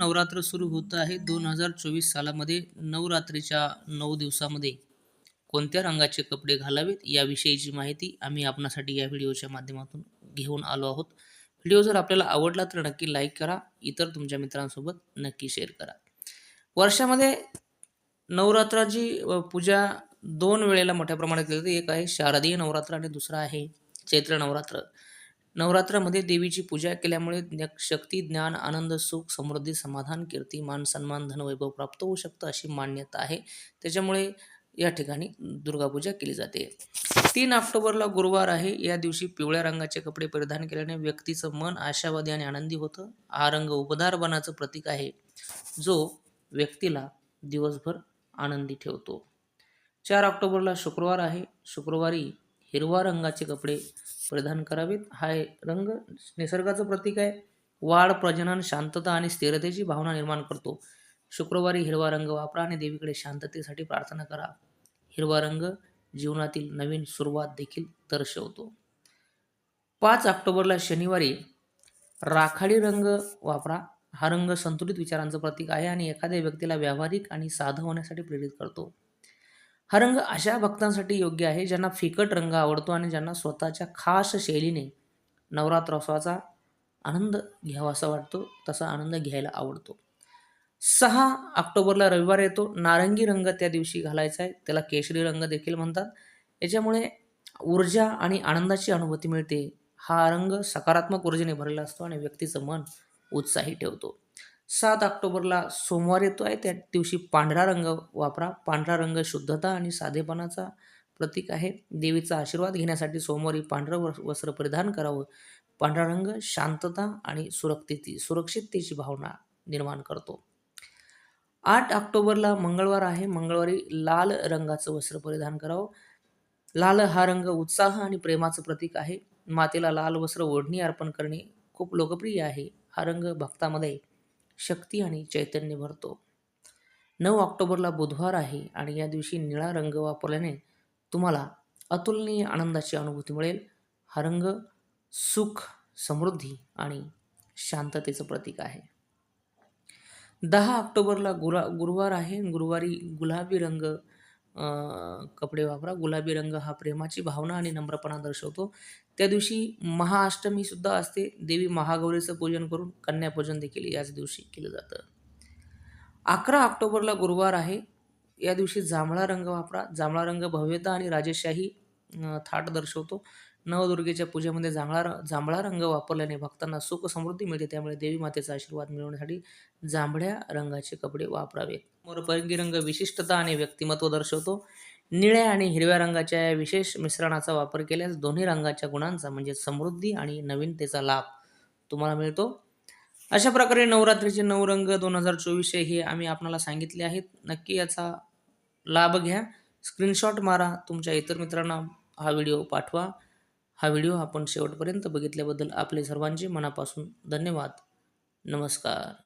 नवरात्र सुरू होत आहे दोन हजार चोवीस सालामध्ये नवरात्रीच्या नऊ दिवसामध्ये. कोणत्या रंगाचे कपडे घालावेत याविषयीची माहिती आम्ही आपणासाठी या व्हिडिओच्या माध्यमातून घेऊन आलो आहोत. व्हिडिओ जर आपल्याला आवडला तर नक्की लाईक करा इतर तुमच्या मित्रांसोबत नक्की शेअर करा. वर्षामध्ये नवरात्राची पूजा दोन वेळेला मोठ्या प्रमाणात केली जाते. एक आहे शारदीय नवरात्र आणि दुसरं आहे चैत्र नवरात्र. नवरात्रामध्ये देवीची पूजा केल्यामुळे ज्ञ- शक्ती ज्ञान आनंद सुख समृद्धी समाधान कीर्ती मान सन्मान धनवैभव प्राप्त होऊ शकतं अशी मान्यता आहे. त्याच्यामुळे या ठिकाणी दुर्गापूजा केली जाते. तीन ऑक्टोबरला गुरुवार आहे. या दिवशी पिवळ्या रंगाचे कपडे परिधान केल्याने व्यक्तीचं मन आशावादी आणि आनंदी होतं. हा रंग उबदारपणाचं प्रतीक आहे जो व्यक्तीला दिवसभर आनंदी ठेवतो. चार ऑक्टोबरला शुक्रवार आहे. शुक्रवारी हिरवा रंगाचे कपडे परिधान करावेत. हा रंग निसर्गाचं प्रतीक आहे. वाढ प्रजनन शांतता आणि स्थिरतेची भावना निर्माण करतो. शुक्रवारी हिरवा रंग वापरा आणि देवीकडे शांततेसाठी प्रार्थना करा. हिरवा रंग जीवनातील नवीन सुरुवात देखील दर्शवतो. पाच ऑक्टोबरला शनिवारी राखाडी रंग वापरा. हा रंग संतुलित विचारांचं प्रतीक आहे आणि एखाद्या व्यक्तीला व्यावहारिक आणि साधं होण्यासाठी प्रेरित करतो. हा रंग अशा भक्तांसाठी योग्य आहे ज्यांना फिकट रंग आवडतो आणि ज्यांना स्वतःच्या खास शैलीने नवरात्रोत्सवाचा आनंद घ्यावासा वाटतो तसा आनंद घ्यायला आवडतो. सहा ऑक्टोबरला रविवार येतो. नारंगी रंग त्या दिवशी घालायचा आहे. त्याला केशरी रंग देखील म्हणतात. याच्यामुळे ऊर्जा आणि आनंदाची अनुभूती मिळते. हा रंग सकारात्मक ऊर्जेने भरलेला असतो आणि व्यक्तीचं मन उत्साही ठेवतो. सात ऑक्टोबरला सोमवार येतो आहे. त्या दिवशी पांढरा रंग वापरा. पांढरा रंग शुद्धता आणि साधेपणाचा प्रतीक आहे. देवीचा आशीर्वाद घेण्यासाठी सोमवारी पांढरं वस्त्र परिधान करावं. पांढरा रंग शांतता आणि सुरक्षिती सुरक्षिततेची भावना निर्माण करतो. आठ ऑक्टोबरला मंगळवार आहे. मंगळवारी लाल रंगाचं वस्त्र परिधान करावं. लाल हा रंग उत्साह आणि प्रेमाचं प्रतीक आहे. मातेला लाल वस्त्र ओढणी अर्पण करणे खूप लोकप्रिय आहे. हा रंग भक्तामध्ये शक्ती आणि चैतन्य भरतो. नऊ ऑक्टोबरला बुधवार आहे आणि या दिवशी निळा रंग वापरल्याने तुम्हाला अतुलनीय आनंदाची अनुभूती मिळेल. हा रंग सुख समृद्धी आणि शांततेचं प्रतीक आहे. दहा ऑक्टोबरला गुरा गुरुवार आहे. गुरुवारी गुलाबी रंग कपडे वापरा. गुलाबी रंग हा प्रेमाची भावना आणि नम्रपणा दर्शवतो. त्या दिवशी महाअष्टमी सुद्धा असते. देवी महागौरीचं पूजन करून कन्यापूजन देखील याच दिवशी केलं जातं. अकरा ऑक्टोबरला गुरुवार आहे. या दिवशी जांभळा रंग वापरा. जांभळा रंग भव्यता आणि राजेशाही थाट दर्शवतो. नवदुर्गेच्या पूजेमध्ये जांभळा जांभळा रंग वापरल्याने भक्तांना सुख समृद्धी मिळते. त्यामुळे देवी मातेचा आशीर्वाद मिळवण्यासाठी जांभळ्या रंगाचे कपडे वापरावेत. मोरपरंगी रंग विशिष्टता आणि व्यक्तिमत्व दर्शवतो. निळ्या आणि हिरव्या रंगाच्या या विशेष मिश्रणाचा वापर केल्यास दोन्ही रंगाच्या गुणांचा म्हणजे समृद्धी आणि नवीनतेचा लाभ तुम्हाला मिळतो. अशा प्रकारे नवरात्रीचे नऊ रंग दोन हजार चोवीसशे हे आम्ही आपणाला सांगितले आहेत. नक्की याचा लाभ घ्या. स्क्रीनशॉट मारा. तुमच्या इतर मित्रांना हा व्हिडिओ पाठवा. हा व्हिडिओ आपण शेवटपर्यंत बघितल्याबद्दल आपले सर्वांचे मनापासून धन्यवाद. नमस्कार.